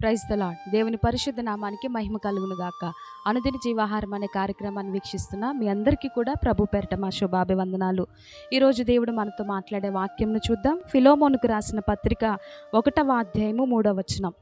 Praise the lord దేవుని పరిశుద్ధ నామానికి మహిమ కలుగును గాక. అనుదిన జీవాహారం అనే కార్యక్రమాన్ని వీక్షిస్తున్న మీ అందరికీ కూడా ప్రభు పేరట మా శుభాభివందనాలు. ఈరోజు దేవుడు మనతో మాట్లాడే వాక్యంను చూద్దాం. ఫిలోమోనుకు రాసిన పత్రిక ఒకటవ అధ్యాయము మూడవ వచనం.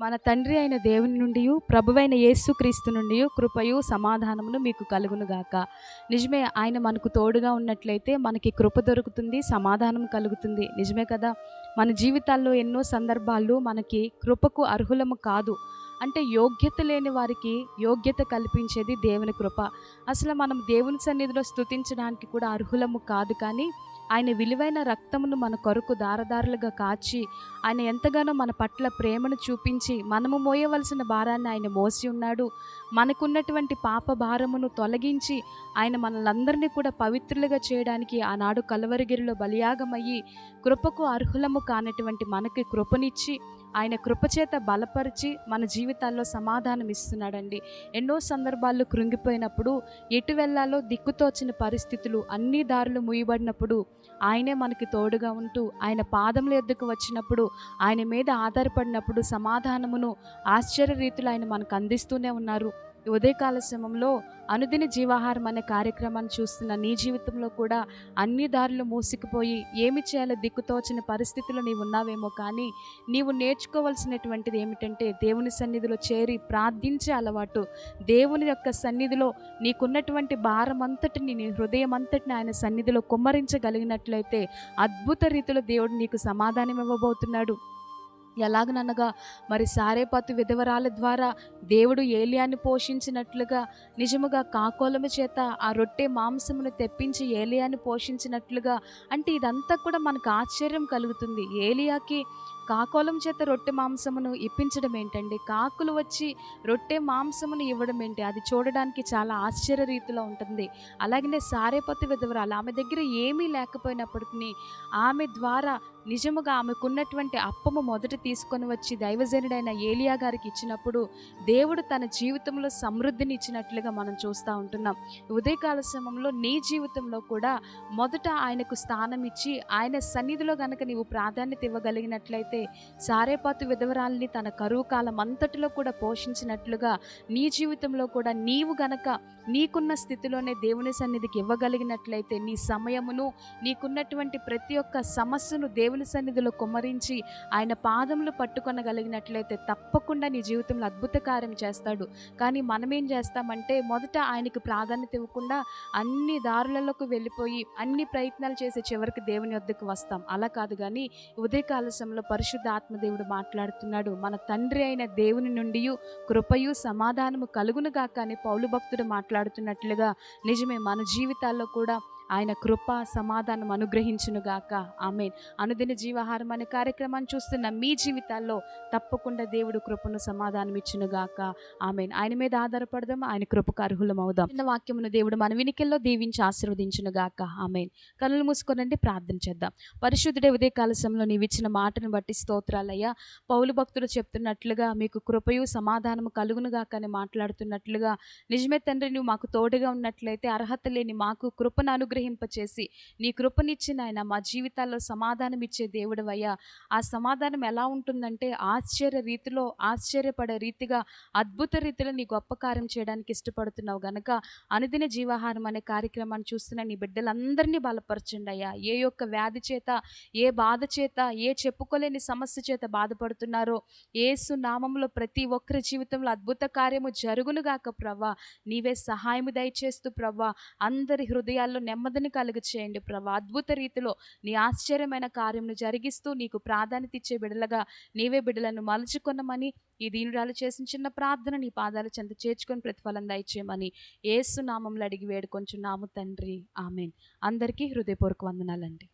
మన తండ్రి అయిన దేవుని నుండి ప్రభువైన యేసుక్రీస్తు నుండి కృపయు సమాధానమును మీకు కలుగును గాక నిజమే ఆయన మనకు తోడుగా ఉన్నట్లయితే మనకి కృప దొరుకుతుంది సమాధానం కలుగుతుంది. నిజమే కదా? మన జీవితాల్లో ఎన్నో సందర్భాల్లో మనకి కృపకు అర్హులము కాదు. అంటే యోగ్యత లేని వారికి యోగ్యత కల్పించేది దేవుని కృప. అసలు మనం దేవుని సన్నిధిలో స్థుతించడానికి కూడా అర్హులము కాదు కానీ ఆయన విలువైన రక్తమును మన కొరకు దారదారులుగా కాచి ఆయన ఎంతగానో మన పట్ల ప్రేమను చూపించి మనము మోయవలసిన భారాన్ని ఆయన మోసి ఉన్నాడు. మనకున్నటువంటి పాప భారమును తొలగించి ఆయన మనలందరినీ కూడా పవిత్రులుగా చేయడానికి ఆనాడు కలవరిగిరిలో బలియాగమయ్యి కృపకు అర్హులము కానటువంటి మనకి కృపనిచ్చి ఆయన కృపచేత బలపరిచి మన జీవితాల్లో సమాధానం ఇస్తున్నాడండి. ఎన్నో సందర్భాల్లో కృంగిపోయినప్పుడు ఎటు వెళ్ళాలో దిక్కుతోచిన పరిస్థితులు అన్ని దారులు ముయ్యబడినప్పుడు ఆయనే మనకి తోడుగా ఉంటూ ఆయన పాదముల ఎద్దుకు వచ్చినప్పుడు ఆయన మీద ఆధారపడినప్పుడు సమాధానమును ఆశ్చర్య రీతిలో ఆయన మనకు అందిస్తూనే ఉన్నారు. ఉదయకాల సమయంలో అనుదిన జీవాహారం అనే కార్యక్రమాన్ని చూస్తున్న నీ జీవితంలో కూడా అన్ని దారులు మూసుకుపోయి ఏమి చేయాలో దిక్కుతోచిన పరిస్థితిలో నీవు ఉన్నావేమో కానీ నీవు నేర్చుకోవాల్సినటువంటిది ఏమిటంటే దేవుని సన్నిధిలో చేరి ప్రార్థించే అలవాటు. దేవుని యొక్క సన్నిధిలో నీకున్నటువంటి భారం అంతటిని నీ హృదయం అంతటిని ఆయన సన్నిధిలో కుమ్మరించగలిగినట్లయితే అద్భుత రీతిలో దేవుడు నీకు సమాధానం ఇవ్వబోతున్నాడు ఎలాగననగా మరి సారేపతు విధవరాల ద్వారా దేవుడు ఏలియాన్ని పోషించినట్లుగా నిజముగా కాకోలము చేత ఆ రొట్టె మాంసమును తెప్పించి ఏలియాన్ని పోషించినట్లుగా అంటే ఇదంతా కూడా మనకు ఆశ్చర్యం కలుగుతుంది. ఏలియాకి కాకోలం చేత రొట్టె మాంసమును ఇప్పించడం ఏంటండి? కాకులు వచ్చి రొట్టె మాంసమును ఇవ్వడం ఏంటి? అది చూడడానికి చాలా ఆశ్చర్య రీతిలో ఉంటుంది. అలాగనే సారేపతి విధవరాలు ఆమె దగ్గర ఏమీ లేకపోయినప్పటికీ ఆమె ద్వారా నిజముగా ఆమెకున్నటువంటి అప్పము మొదట తీసుకొని వచ్చి దైవజనుడైన ఏలియా గారికి ఇచ్చినప్పుడు దేవుడు తన జీవితంలో సమృద్ధిని ఇచ్చినట్లుగా మనం చూస్తూ ఉంటున్నాం. ఉదయకాల సమయంలో నీ జీవితంలో కూడా మొదట ఆయనకు స్థానం ఇచ్చి ఆయన సన్నిధిలో గనక నీవు ప్రాధాన్యత ఇవ్వగలిగినట్లయితే సారేపాతు విధవరాల్ని తన కరువు కాలం అంతటిలో కూడా పోషించినట్లుగా నీ జీవితంలో కూడా నీవు గనక నీకున్న స్థితిలోనే దేవుని సన్నిధికి ఇవ్వగలిగినట్లయితే నీ సమయమును నీకున్నటువంటి ప్రతి ఒక్క సమస్యను దేవుని సన్నిధిలో కుమ్మరించి ఆయన పాదములు పట్టుకొనగలిగినట్లయితే తప్పకుండా నీ జీవితంలో అద్భుత కార్యం చేస్తాడు. కానీ మనం ఏం చేస్తామంటే మొదట ఆయనకి ప్రాధాన్యత ఇవ్వకుండా అన్ని దారులలోకి వెళ్ళిపోయి అన్ని ప్రయత్నాలు చేసి చివరికి దేవుని వద్దకు వస్తాం. అలా కాదు కానీ ఉదయకాల సమయంలో పరిశుద్ధ ఆత్మదేవుడు మాట్లాడుతున్నాడు. మన తండ్రి అయిన దేవుని నుండి కృపయు సమాధానము కలుగునుగాక అని పౌలు భక్తుడు మాట్లాడుతున్నట్లుగా నిజమే. మన జీవితాల్లో కూడా ఆయన కృప సమాధానం అనుగ్రహించునుగాక ఆమె అనుదిన జీవాహారం అనే కార్యక్రమాన్ని చూస్తున్న మీ జీవితాల్లో తప్పకుండా దేవుడు కృపను సమాధానం ఇచ్చునుగాక ఆమె ఆయన మీద ఆధారపడదాం ఆయన కృపకు అర్హులం అవుదాం చిన్న వాక్యమును దేవుడు మన వినికిల్లో దీవించి ఆశీర్వదించునుగాక ఆమె కనులు మూసుకోనండి ప్రార్థన చేద్దాం. పరిశుద్ధుడే ఉదయ కాలశంలో నీవు ఇచ్చిన మాటను బట్టి స్తోత్రాలయ్యా. పౌలు భక్తులు చెప్తున్నట్లుగా మీకు కృపయు సమాధానము కలుగునుగాక అని మాట్లాడుతున్నట్లుగా. నిజమే తండ్రి నువ్వు మాకు తోడుగా ఉన్నట్లయితే అర్హత లేని మాకు కృపను అనుగ్రహింపచేసి నీ కృపనిచ్చిన ఆయన మా జీవితాల్లో సమాధానం ఇచ్చే దేవుడు అయ్యా ఆ సమాధానం ఎలా ఉంటుందంటే ఆశ్చర్య రీతిలో ఆశ్చర్యపడే రీతిగా అద్భుత రీతిలో నీ గొప్ప కార్యం చేయడానికి ఇష్టపడుతున్నావు గనక అనుదిన జీవాహారం అనే కార్యక్రమాన్ని చూస్తున్న నీ బిడ్డలందరినీ బలపరచండి అయ్యా. ఏ యొక్క వ్యాధి చేత ఏ బాధ చేత ఏ చెప్పుకోలేని సమస్య చేత బాధపడుతున్నారో ఏసు నామంలో ప్రతి ఒక్కరి జీవితంలో అద్భుత కార్యము జరుగునుగాక ప్రవ్వా. నీవే సహాయము దయచేస్తూ ప్రవ్వా. అందరి హృదయాల్లో నెమ్మదిని కలుగ చేయండి ప్రభా. అద్భుత రీతిలో నీ ఆశ్చర్యమైన కార్యమును జరిగిస్తూ నీకు ప్రాధాన్యత ఇచ్చే బిడలగా నీవే బిడలను మలుచుకున్నామని ఈ దీనురాలు చేసిన చిన్న ప్రార్థన నీ పాదాల చెంత చేర్చుకొని ప్రతిఫలం దయచేయమని ఏసు నామంలో అడిగి వేడుకొంచున్నాము తండ్రి. ఆమెన్. అందరికీ హృదయపూర్వక వందనాలండి.